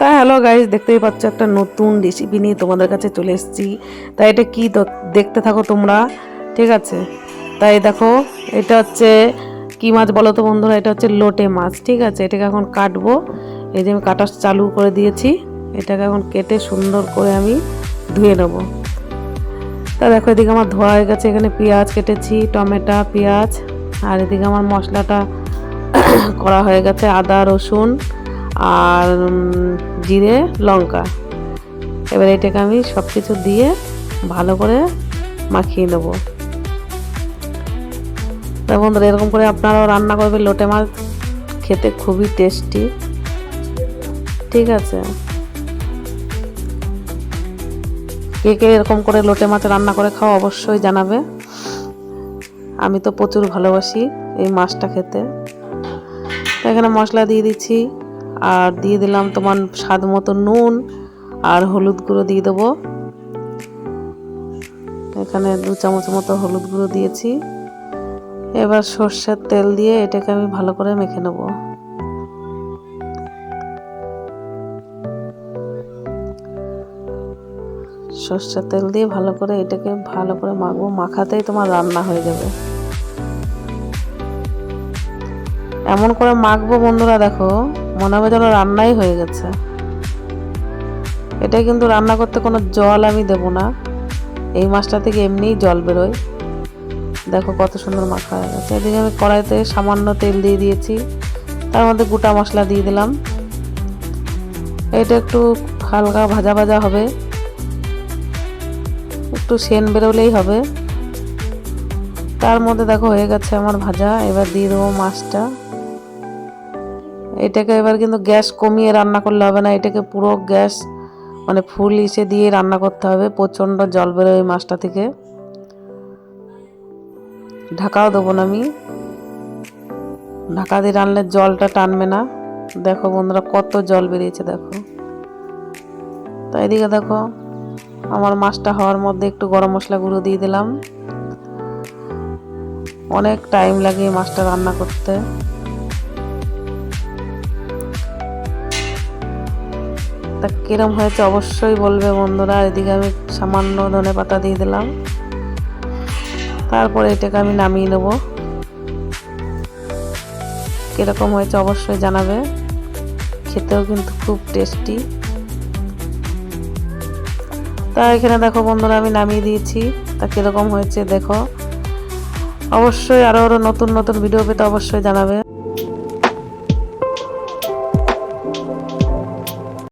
তা hello guys দেখতেই পাচ্ছ একটা নতুন রেসিপি নিয়ে তোমাদের কাছে চলে এসেছি। তাই এটা কি দেখতে থাকো তোমরা, ঠিক আছে? তাই দেখো, এটা হচ্ছে কি মাছ বলো তো বন্ধুরা? এটা হচ্ছে লোটে মাছ, ঠিক আছে? এটাকে এখন কাটবো। এই যে আমি কাটা চালু করে দিয়েছি, এটাকে এখন কেটে সুন্দর করে আমি ধুয়ে নেব। তা দেখো, এদিকে আমার ধোয়া হয়ে গেছে, এখানে পেঁয়াজ কেটেছি, টমেটো, পেঁয়াজ, আর এদিকে আমার মশলাটা করা হয়ে গেছে আদা, রসুন আর জিরে, লঙ্কা। এবার এটাকে আমি সব কিছু দিয়ে ভালো করে মাখিয়ে নেব। বন্ধুরা, এরকম করে আপনারাও রান্না করবেন লোটে মাছ, খেতে খুবই টেস্টি ঠিক আছে? কে কে এরকম করে লোটে মাছ রান্না করে খাও অবশ্যই জানাবে। আমি তো প্রচুর ভালোবাসি এই মাছটা খেতে। তো এখানে মশলা দিয়ে দিচ্ছি। আর দিয়ে দিলাম তোমার স্বাদ মতো নুন আর হলুদ গুঁড়ো দিয়ে দেবো। এখানে দু চামচ মতো হলুদ গুঁড়ো দিয়েছি। এবার সর্ষের তেল দিয়ে এটাকে আমি ভালো করে মেখে নেব। সর্ষের তেল দিয়ে ভালো করে এটাকে ভালো করে মাখবো। মাখাতেই তোমার রান্না হয়ে যাবে। এমন করে মাখবো বন্ধুরা, দেখো। মনে হবে যেন রান্নাই হয়ে গেছে। এটা কিন্তু রান্না করতে কোনো জল আমি দেব না। এই মাছটা থেকে এমনিই জল বেরোয়। দেখো কত সুন্দর মাখা হয়ে গেছে। এদিকে আমি কড়াইতে সামান্য তেল দিয়ে দিয়েছি। তার মধ্যে গোটা মশলা দিয়ে দিলাম। এটা একটু হালকা ভাজা ভাজা হবে। একটু সেন বেরোলেই হবে। তার মধ্যে দেখো হয়ে গেছে আমার ভাজা। এবার দিয়ে দেবো মাছটা। এটাকে এবার কিন্তু গ্যাস কমিয়ে রান্না করলে হবে না, এটাকে পুরো গ্যাস মানে ফুল ইসে দিয়ে রান্না করতে হবে, প্রচণ্ড জল বেরোয় ওই মাছটা থেকে। ঢাকাও দেবো না আমি। ঢাকা দিয়ে রানলে জলটা টানবে না। দেখো বন্ধুরা, কত জল বেরিয়েছে, দেখো। তাই এদিকে দেখো, আমার মাছটা হওয়ার মধ্যে একটু গরম মশলা গুঁড়ো দিয়ে দিলাম। অনেক টাইম লাগে মাছটা রান্না করতে। তা কিরম হয়েছে অবশ্যই বলবে বন্ধুরা। এদিকে আমি সামান্য ধনে পাতা দিয়ে দিলাম। তারপরে এটাকে আমি নামিয়ে নেব। কীরকম হয়েছে অবশ্যই জানাবে। খেতেও কিন্তু খুব টেস্টি। তা এখানে দেখো বন্ধুরা, আমি নামিয়ে দিয়েছি। তা কীরকম হয়েছে দেখো। অবশ্যই আরও আরও নতুন নতুন ভিডিও পেতে অবশ্যই জানাবে।